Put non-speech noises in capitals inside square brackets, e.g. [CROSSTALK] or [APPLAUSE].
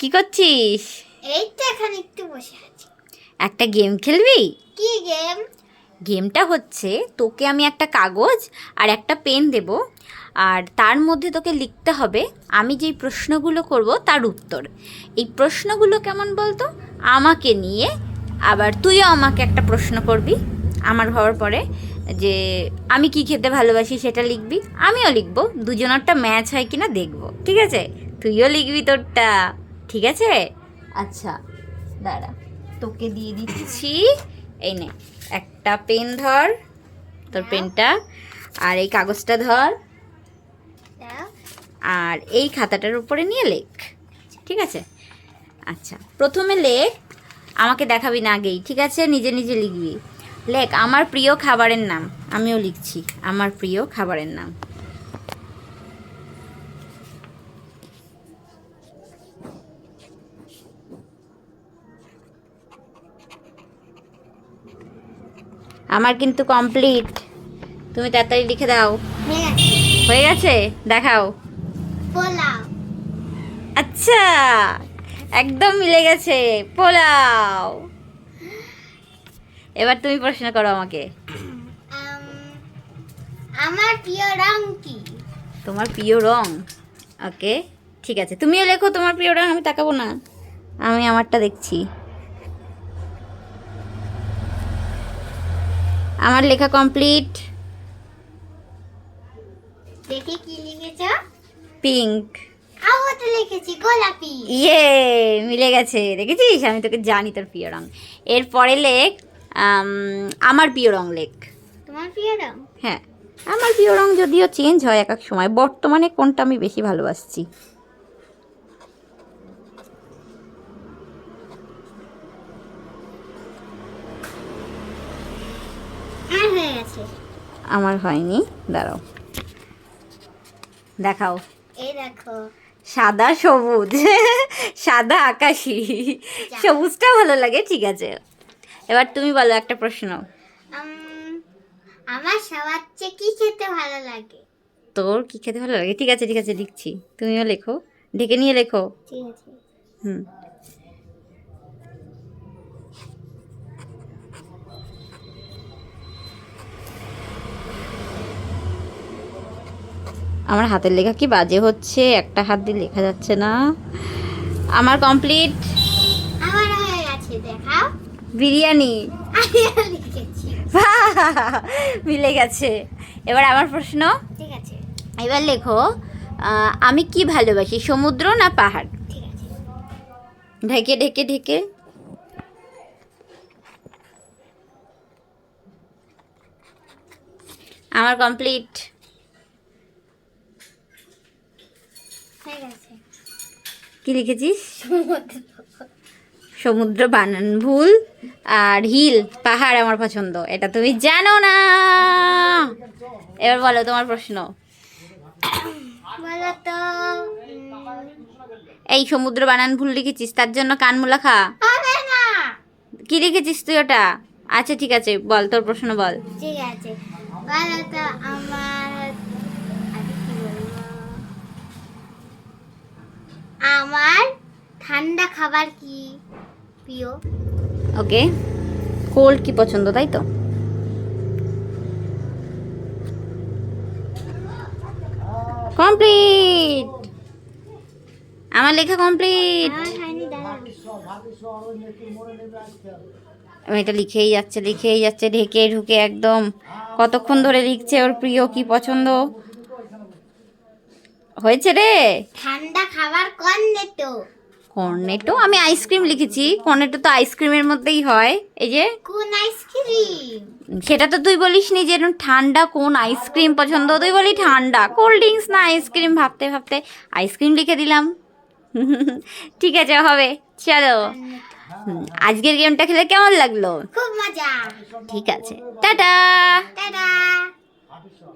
কি করছিস? এই তো এখানে একটু বসে আছি। একটা গেম খেলবি? কি গেম? গেমটা হচ্ছে তোকে আমি একটা কাগজ আর একটা পেন দেব আর তার মধ্যে তোকে লিখতে হবে আমি যেই প্রশ্নগুলো করব তার উত্তর। এই প্রশ্নগুলো কেমন বলতো? আমাকে নিয়ে আবার তুইও আমাকে একটা প্রশ্ন করবি আমার হওয়ার পরে যে আমি কি খেতে ভালোবাসি সেটা লিখবি আমিও লিখব দুজনেরটা ম্যাচ হয় কিনা দেখব ঠিক আছে? তুইও লিখবি তোরটা। ঠিক আছে? আচ্ছা দাঁড়া তোকে দিয়ে দিচ্ছি। এই নে একটা পেন ধর তোর পেনটা আর এই কাগজটা ধর। আর এই খাতাটার উপরে নিয়ে লেখ। ঠিক আছে? আচ্ছা প্রথমে লেখ আমাকে দেখাবি না আগেই ঠিক আছে? নিজে নিজে লিখবি। লেখ আমার প্রিয় খাবারের নাম আমিও লিখছি আমার প্রিয় খাবারের নাম। আমার কিন্তু কমপ্লিট তুমি তাড়াতাড়ি লিখে দাও। হয়ে গেছে। দেখাও। আচ্ছা একদম মিলে গেছে। পোলাও। এবার তুমি প্রশ্ন করো আমাকে। আমার প্রিয় রং কি? তোমার প্রিয় রং? ওকে ঠিক আছে। তুমিও লেখো তোমার প্রিয় রং আমি তাকাবো না। আমি আমারটা দেখছি। আমার লেখা কমপ্লিট দেখে কি লিখেছ? পিঙ্ক লিখেছি গোলাপি। ইয়ে মিলে গেছে দেখেছিস? আমি তোকে জানি তোর প্রিয় রং। এরপরে লেখ আমার প্রিয় রং লেখ। তোমার প্রিয় রং? হ্যাঁ। আমার প্রিয় রং যদিও চেঞ্জ হয় এক এক সময় বর্তমানে কোনটা আমি বেশি ভালোবাসছি আর হয়ে গেছে আমার হয়নি দাঁড়াও। দেখাও। এই দেখো। সাদা সবুজ [LAUGHS] সাদা আকাশি। সবুজটা ভালো লাগে ঠিক আছে। এবার তুমি বলো একটা প্রশ্ন। আমার সবার চেয়ে কি খেতে ভালো লাগে? তোর কি খেতে ভালো লাগে? ঠিক আছে ঠিক আছে লিখছি। তুমিও লেখো। ঢেকে নিয়ে লেখো। ঠিক আছে। হুম। আমার হাতের লেখা কি বাজে হচ্ছে? একটা হাত দিয়ে লেখা যাচ্ছে না। আমার কমপ্লিট আমার হয়ে গেছে দেখাও। বিরিয়ানি। [LAUGHS] মিলে গেছে। এবার আমার প্রশ্ন। ঠিক আছে। এবার লেখো আমি কি ভালোবাসি সমুদ্র না পাহাড়? ঠিক আছে। ঢেকে ঢেকে ঢেকে। আমার কমপ্লিট হয়ে গেছে কি লিখেছিস? সমুদ্র বানান ভুল আর হিল পাহাড় আমার পছন্দ এটা তুমি জানো না। এবার বলো তোমার প্রশ্ন। এই সমুদ্র বানান ভুল লিখেছিস তার জন্য কানমুলা খা। কি লিখেছিস তুই ওটা? আচ্ছা ঠিক আছে বল তোর প্রশ্ন বল। ঠিক আছে। বলো তো আমার আরে কি বলব আমার ঠান্ডা খাবার কি? প্রিয়। ওকে। কোল্ড কি পছন্দ তাই তো? কমপ্লিট! আমার লেখা কমপ্লিট! আমি এটা লিখেই যাচ্ছে লিখেই যাচ্ছে ঢেকে ঢুকে একদম। কতক্ষণ ধরে লিখছে ওর প্রিয় কি পছন্দ? হয়েছে রে? ঠান্ডা খাবার কর্নেটো। কর্নেটো? আমি আইসক্রিম লিখেছি। কর্নেটো তো আইসক্রিমের মধ্যেই হয়। এই যে? কোন আইসক্রিম? সেটা তো তুই বলিস নি যে ঠান্ডা কোন আইসক্রিম পছন্দ। তুই বলি ঠান্ডা। কোল্ড ড্রিঙ্কস না আইসক্রিম ভাবতে ভাবতে আইসক্রিম লিখে দিলাম। [LAUGHS] ঠিক আছে হবে। চলো। আজকের গেমটা খেলে কেমন লাগল? খুব মজা। ঠিক আছে। টাটা। টাটা।